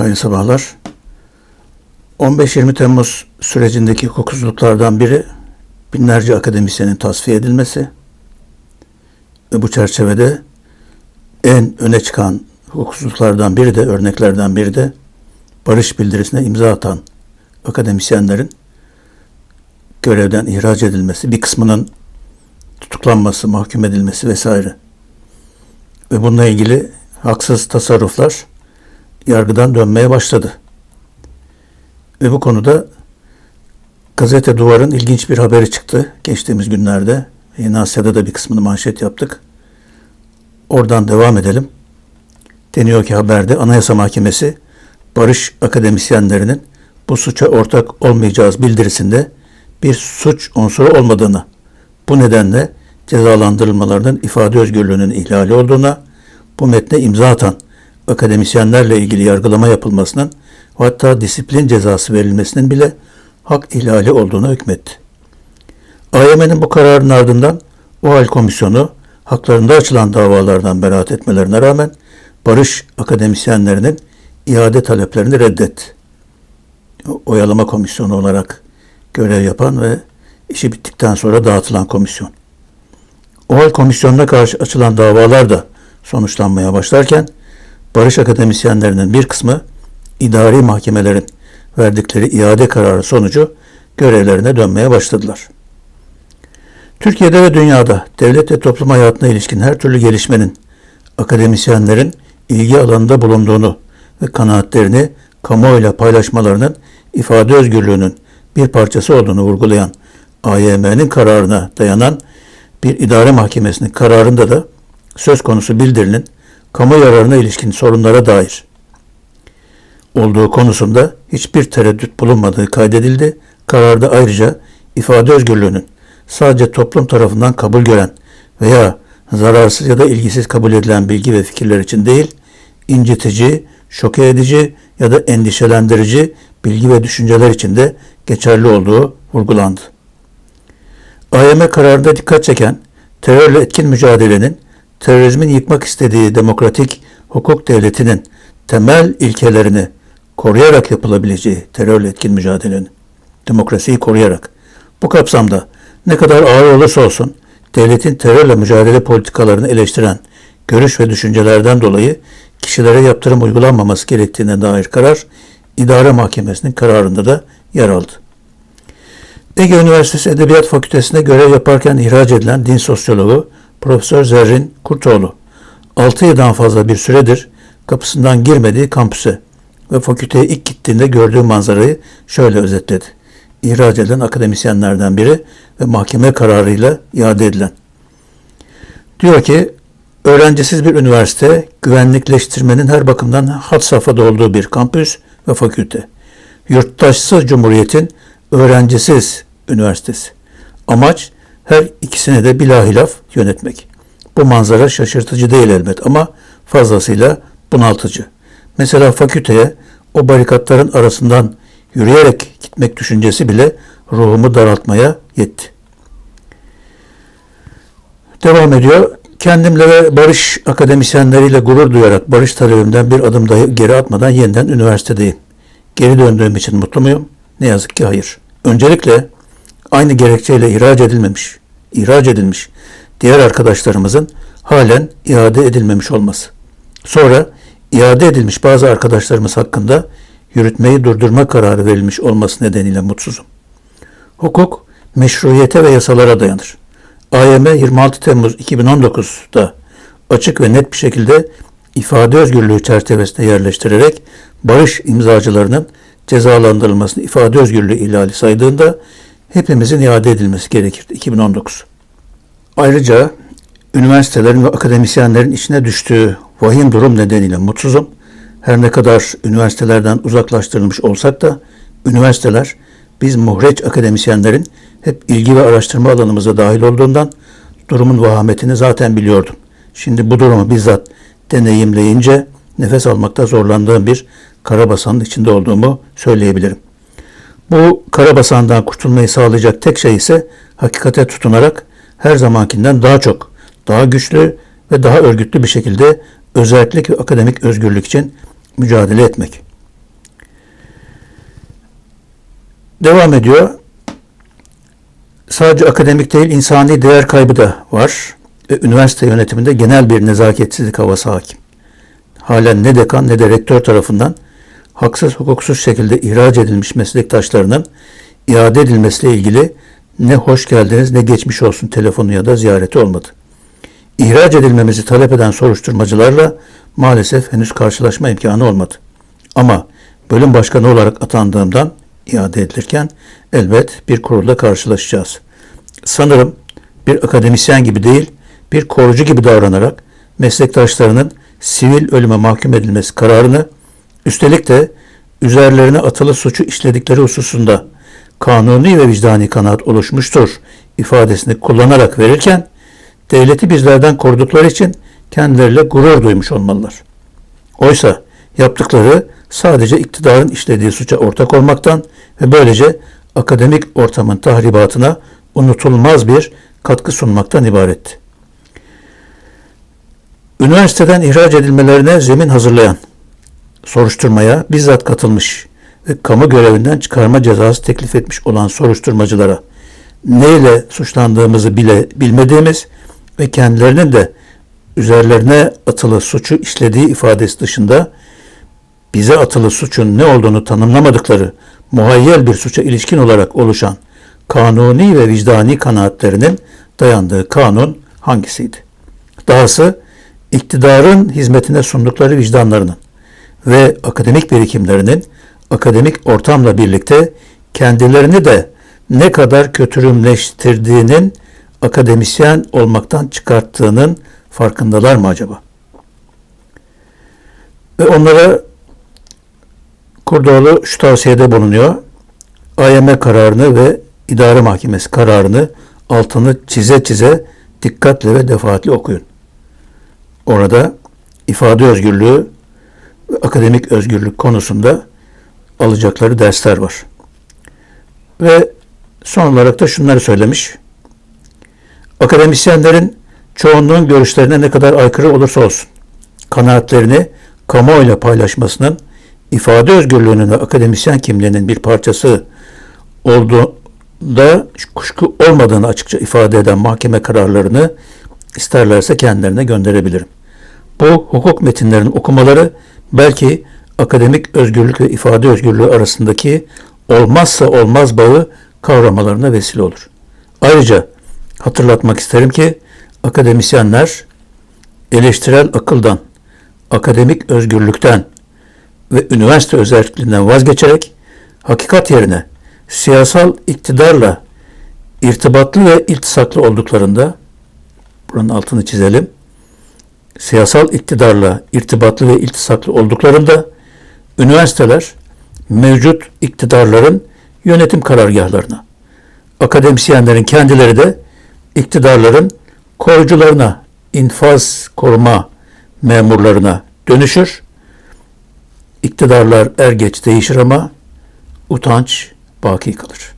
Hayırlı sabahlar. 15-20 Temmuz sürecindeki hukuksuzluklardan biri binlerce akademisyenin tasfiye edilmesi ve bu çerçevede en öne çıkan hukuksuzluklardan biri de örneklerden biri de barış bildirisine imza atan akademisyenlerin görevden ihraç edilmesi, bir kısmının tutuklanması, mahkum edilmesi vesaire. Ve bununla ilgili haksız tasarruflar yargıdan dönmeye başladı. Ve bu konuda Gazete Duvar'ın ilginç bir haberi çıktı geçtiğimiz günlerde. Yeni Asya'da da bir kısmını manşet yaptık. Oradan devam edelim. Deniyor ki haberde Anayasa Mahkemesi barış akademisyenlerinin bu suça ortak olmayacağız bildirisinde bir suç unsuru olmadığını, bu nedenle cezalandırılmalarının ifade özgürlüğünün ihlali olduğuna, bu metne imza atan akademisyenlerle ilgili yargılama yapılmasının hatta disiplin cezası verilmesinin bile hak ihlali olduğuna hükmetti. AYM'nin bu kararının ardından OHAL Komisyonu haklarında açılan davalardan beraat etmelerine rağmen barış akademisyenlerinin iade taleplerini reddetti. Oyalama komisyonu olarak görev yapan ve işi bittikten sonra dağıtılan komisyon. OHAL komisyonuna karşı açılan davalar da sonuçlanmaya başlarken barış akademisyenlerinin bir kısmı idari mahkemelerin verdikleri iade kararı sonucu görevlerine dönmeye başladılar. Türkiye'de ve dünyada devlet ve toplum hayatına ilişkin her türlü gelişmenin akademisyenlerin ilgi alanında bulunduğunu ve kanaatlerini kamuoyuyla paylaşmalarının ifade özgürlüğünün bir parçası olduğunu vurgulayan AYM'nin kararına dayanan bir idare mahkemesinin kararında da söz konusu bildirinin kamu yararına ilişkin sorunlara dair olduğu konusunda hiçbir tereddüt bulunmadığı kaydedildi. Kararda ayrıca ifade özgürlüğünün sadece toplum tarafından kabul gören veya zararsız ya da ilgisiz kabul edilen bilgi ve fikirler için değil, incitici, şoke edici ya da endişelendirici bilgi ve düşünceler için de geçerli olduğu vurgulandı. AYM kararında dikkat çeken terörle etkin mücadelenin terörizmin yıkmak istediği demokratik hukuk devletinin temel ilkelerini koruyarak yapılabileceği terörle etkin mücadelenin, demokrasiyi koruyarak. Bu kapsamda ne kadar ağır olursa olsun devletin terörle mücadele politikalarını eleştiren görüş ve düşüncelerden dolayı kişilere yaptırım uygulanmaması gerektiğine dair karar İdare Mahkemesi'nin kararında da yer aldı. Ege Üniversitesi Edebiyat Fakültesi'nde görev yaparken ihraç edilen din sosyologu Profesör Zerrin Kurtoğlu 6 yıldan fazla bir süredir kapısından girmediği kampüse ve fakülteye ilk gittiğinde gördüğü manzarayı şöyle özetledi. İhraç edilen akademisyenlerden biri ve mahkeme kararıyla iade edilen. Diyor ki, öğrencisiz bir üniversite, güvenlikleştirmenin her bakımdan hat safhada olduğu bir kampüs ve fakülte. Yurttaşsız cumhuriyetin öğrencisiz üniversitesi. Amaç her ikisini de bilahilaf yönetmek. Bu manzara şaşırtıcı değil elbet ama fazlasıyla bunaltıcı. Mesela fakülteye o barikatların arasından yürüyerek gitmek düşüncesi bile ruhumu daraltmaya yetti. Devam ediyor. Kendimle ve barış akademisyenleriyle gurur duyarak barış talebimden bir adım dahi geri atmadan yeniden üniversitedeyim. Geri döndüğüm için mutlu muyum? Ne yazık ki hayır. Öncelikle aynı gerekçeyle ihraç edilmemiş, ihraç edilmiş diğer arkadaşlarımızın halen iade edilmemiş olması. Sonra iade edilmiş bazı arkadaşlarımız hakkında yürütmeyi durdurma kararı verilmiş olması nedeniyle mutsuzum. Hukuk meşruiyete ve yasalara dayanır. AYM 26 Temmuz 2019'da açık ve net bir şekilde ifade özgürlüğü çerçevesinde yerleştirerek barış imzacılarının cezalandırılmasını ifade özgürlüğü ihlali saydığında hepimizin iade edilmesi gerekirdi 2019. Ayrıca üniversitelerin ve akademisyenlerin içine düştüğü vahim durum nedeniyle mutsuzum. Her ne kadar üniversitelerden uzaklaştırılmış olsak da üniversiteler biz muhreç akademisyenlerin hep ilgi ve araştırma alanımıza dahil olduğundan durumun vahametini zaten biliyordum. Şimdi bu durumu bizzat deneyimleyince nefes almakta zorlandığım bir karabasanın içinde olduğumu söyleyebilirim. Bu karabasandan kurtulmayı sağlayacak tek şey ise hakikate tutunarak her zamankinden daha çok, daha güçlü ve daha örgütlü bir şekilde özellik ve akademik özgürlük için mücadele etmek. Devam ediyor. Sadece akademik değil insani değer kaybı da var ve üniversite yönetiminde genel bir nezaketsizlik havası hakim. Halen ne dekan ne de rektör tarafından haksız hukuksuz şekilde ihraç edilmiş meslektaşlarının iade edilmesiyle ilgili ne hoş geldiniz ne geçmiş olsun telefonu ya da ziyareti olmadı. İhraç edilmemizi talep eden soruşturmacılarla maalesef henüz karşılaşma imkanı olmadı. Ama bölüm başkanı olarak atandığımdan iade edilirken elbet bir kurulda karşılaşacağız. Sanırım bir akademisyen gibi değil, bir korucu gibi davranarak meslektaşlarının sivil ölüme mahkum edilmesi kararını üstelik de üzerlerine atılı suçu işledikleri hususunda kanuni ve vicdani kanaat oluşmuştur ifadesini kullanarak verirken devleti bizlerden korudukları için kendileriyle gurur duymuş olmalılar. Oysa yaptıkları sadece iktidarın işlediği suça ortak olmaktan ve böylece akademik ortamın tahribatına unutulmaz bir katkı sunmaktan ibaretti. Üniversiteden ihraç edilmelerine zemin hazırlayan, soruşturmaya bizzat katılmış ve kamu görevinden çıkarma cezası teklif etmiş olan soruşturmacılara neyle suçlandığımızı bile bilmediğimiz ve kendilerinin de üzerlerine atılı suçu işlediği ifadesi dışında bize atılı suçun ne olduğunu tanımlamadıkları muhayyel bir suça ilişkin olarak oluşan kanuni ve vicdani kanaatlerinin dayandığı kanun hangisiydi? Dahası iktidarın hizmetine sundukları vicdanlarının ve akademik birikimlerinin akademik ortamla birlikte kendilerini de ne kadar kötürümleştirdiğinin akademisyen olmaktan çıkarttığının farkındalar mı acaba? Ve onlara Kurdoğlu şu tavsiyede bulunuyor. AYM kararını ve idare mahkemesi kararını altını çize çize dikkatle ve defaatle okuyun. Orada ifade özgürlüğü akademik özgürlük konusunda alacakları dersler var. Ve son olarak da şunları söylemiş. Akademisyenlerin çoğunluğun görüşlerine ne kadar aykırı olursa olsun kanaatlerini kamuoyuyla paylaşmasının ifade özgürlüğünün ve akademisyen kimliğinin bir parçası olduğunda kuşku olmadığını açıkça ifade eden mahkeme kararlarını isterlerse kendilerine gönderebilirim. Bu hukuk metinlerinin okumaları belki akademik özgürlük ve ifade özgürlüğü arasındaki olmazsa olmaz bağı kavramalarına vesile olur. Ayrıca hatırlatmak isterim ki akademisyenler eleştirel akıldan, akademik özgürlükten ve üniversite özelliğinden vazgeçerek hakikat yerine siyasal iktidarla irtibatlı ve iltisaklı olduklarında buranın altını çizelim. Siyasal iktidarla irtibatlı ve iltisaklı olduklarında üniversiteler mevcut iktidarların yönetim karargahlarına, akademisyenlerin kendileri de iktidarların korucularına, infaz koruma memurlarına dönüşür. İktidarlar er geç değişir ama utanç baki kalır.